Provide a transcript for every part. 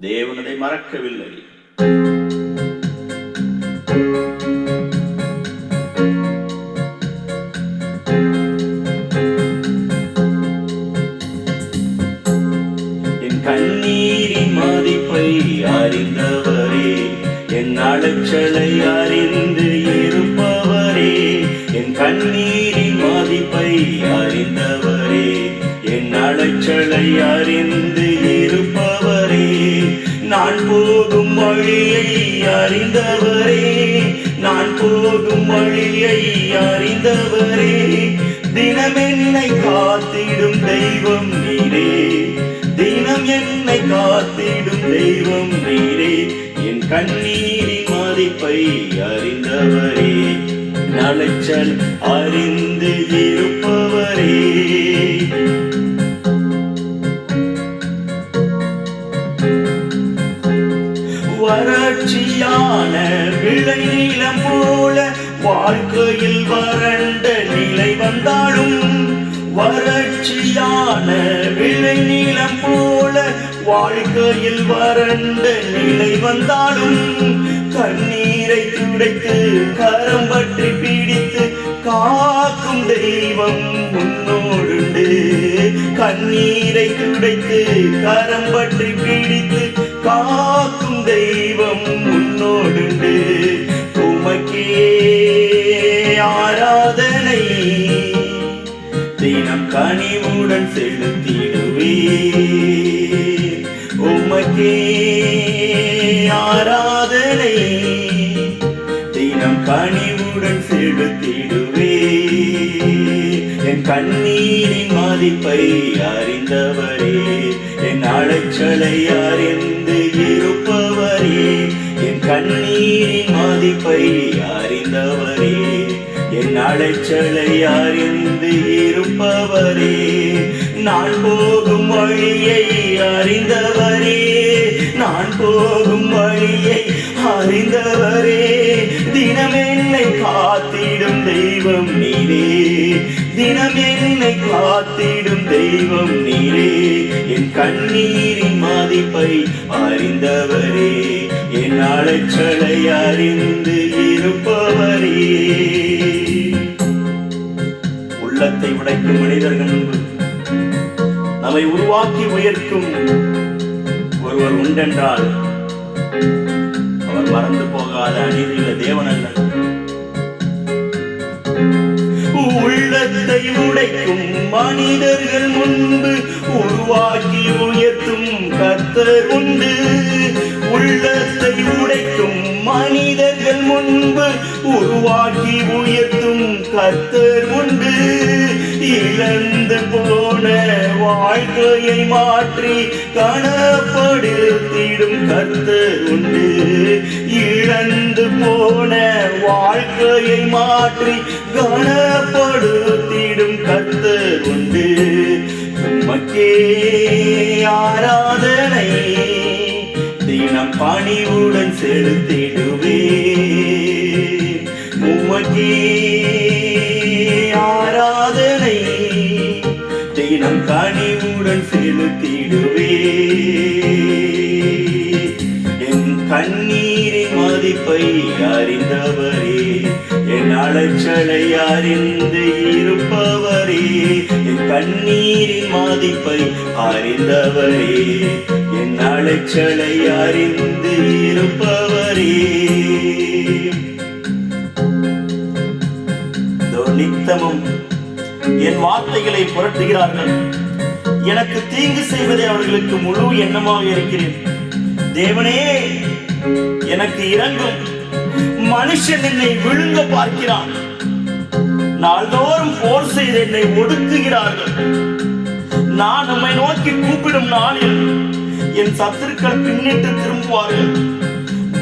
தேவன் அதை மறக்கவில்லை கண்ணீரின் மதிப்பை அறிந்தவரே என் அலைச்சலை அறிந்து இருப்பவரே என் கண்ணீரின் மதிப்பை அறிந்தவரே என் அலைச்சலை அறிந்து இருப்பவரே நான் போகும் வழியை அறிந்தவரே. நான் போகும் வழியை அறிந்தவரே. தினம் என்னை காத்திடும் தெய்வம் நீரே. தினம் என்னை காத்திடும் தெய்வம் நீரே. என் கண்ணீரின் மதிப்பை அறிந்தவரே. நலைச்சல் அறிந்து இரு வறட்சியான விளை நீளம் போல வாழ்க்கையில் வறண்ட நிலை வந்தாலும் வறட்சியான விளை நீளம் போல வாழ்க்கையில் வறண்ட நிலை வந்தாலும் கண்ணீரை துடைத்து கரம் பற்றி பிடித்து காக்கும் தெய்வம் முன்னோடுண்டு கண்ணீரை துடைத்து கரம் பற்றி பிடித்து கனிவுடன் செலுத்திடுவே உமக்கே ஆராதனை. தினம் கனிவுடன் செலுத்திடுவே என் கண்ணீரின் மதிப்பை அறிந்தவரே. என் அலைச்சலை அறிந்து இருப்பவரே. என் கண்ணீரின் மதிப்பை அறிந்தவரே. என் அழைச்சலை அறிந்து இருப்பவரே நான் போகும் வழியை அறிந்தவரே நான் போகும் வழியை அறிந்தவரே. தினம் என்னை காத்திடும் தெய்வம் நீரே தினம் என்னை காத்திடும் தெய்வம் நீரே. என் கண்ணீரின் மதிப்பை அறிந்தவரே என் அழைச்சலை அறிந்து இருப்பவரே. நம்மை உடைக்கும் மனிதர்கள். நம்மை உருவாக்கி உயர்த்தும் ஒருவர் உண்டென்றால் அவர் மறந்து போகாத அநீதியுள்ள தேவன் அல்ல. உள்ளத்தை உடைக்கும் மனிதர்கள் முன்பு உருவாக்கி உயர்த்தும் கத்தர் உண்டு. உள்ளத்தை உடைக்கும் மனித செயல் முன்பு உருவாக்கி உயர்த்தும் கத்தர் உண்டு இழந்து போன வாழ்க்கையை மாற்றி கணப்படுத்திடும் கத்தர் உண்டு இழந்து போன வாழ்க்கையை மாற்றி கணப்படுத்திடும் கத்தர் உண்டு மக்கே ஆராதனை தினம் பணிவுடன் செலுத்திடுவே உமக்கே ஆராதனை தினம் கனிவுடன் செலுத்திடுவே என் கண்ணீரின் மதிப்பை அறிந்தவரே என் அலைச்சலை அறிந்து இருப்பவரே என் கண்ணீரின் மதிப்பை அறிந்தவரே என் அலைச்சலை அறிந்து இருப்ப பயன்படுத்துகிறார்கள் எனக்கு தீங்கு செய்வதை அவர்களுக்கு முழு எண்ணமாக இருக்கிறேன். தேவனே எனக்கு இறங்கும் மனுஷன் என்னை விழுங்க பார்க்கிறான். நாள்தோறும் போர் செய்து என்னை ஒடுக்குகிறார்கள். நான் நம்மை நோக்கி கூப்பிடும் நாளில் என் சத்துருக்கள் பின்னிட்டு திரும்புவார்கள்.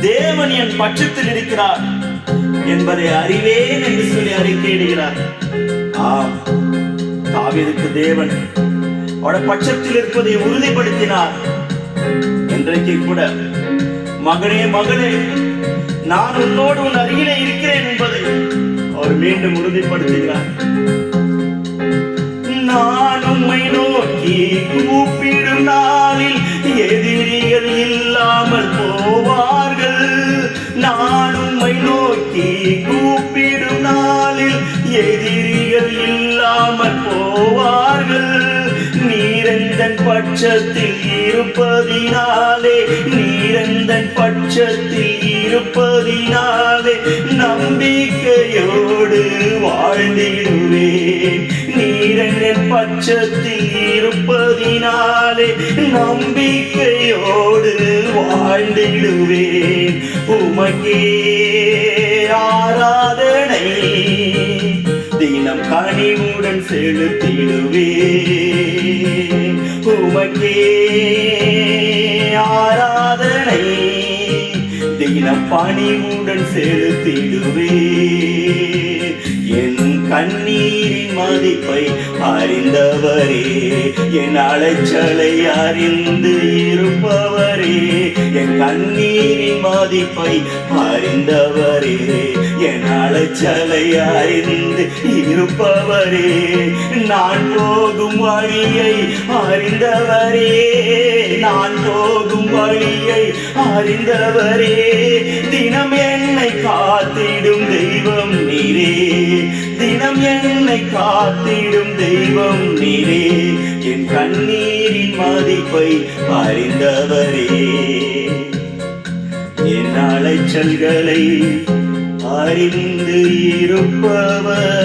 தேவன் என் பட்சத்தில் இருக்கிறார் என்பதை அறிவேன் என்று சொல்லி அறிக்கையிடுகிறார். ஆம். தாவீதுக்கு தேவன். அவட பட்சத்தில் இருப்பதை உறுதிப்படுத்தினார். இன்றைக்கு கூட மகனே மகளே நான் உன்னோடு உன் அருகிலே இருக்கிறேன் என்பதை அவர் மீண்டும் உறுதிப்படுத்துகிறார் பட்சத்தில் இருப்பதினாலே நீரந்தன் பட்சத்தில் இருப்பதினாலே நம்பிக்கையோடு வாழ்ந்திடுவேன். நீரந்தன் பட்சத்தில் இருப்பதினாலே நம்பிக்கையோடு வாழ்ந்திடுவேன். உமக்கே ஆராதனை தினம் கனிவுடன் செலுத்திடுவேன். உமக்கே ஆராதனை. தினம் பணிவுடன் செலுத்திடுவே. என் கண்ணீரின் மதிப்பை அறிந்தவரே. என் அலைச்சலை அறிந்து இருப்பவரே. என் கண்ணீரின் மதிப்பை அறிந்தவரே. என் அலைச்சலை அறிந்து இருப்பவரே. நான் போகும் வழியை அறிந்தவரே நான் போகும் வழியை அறிந்தவரே. தினம் என்னை காத்திடும் தெய்வம் நீரே தினம் என்னை காத்திடும் தெய்வம் நீரே. என் கண்ணீரின் மதிப்பை அறிந்தவரே. என் அலைச்சல்களை அறிந்து இருப்பவர்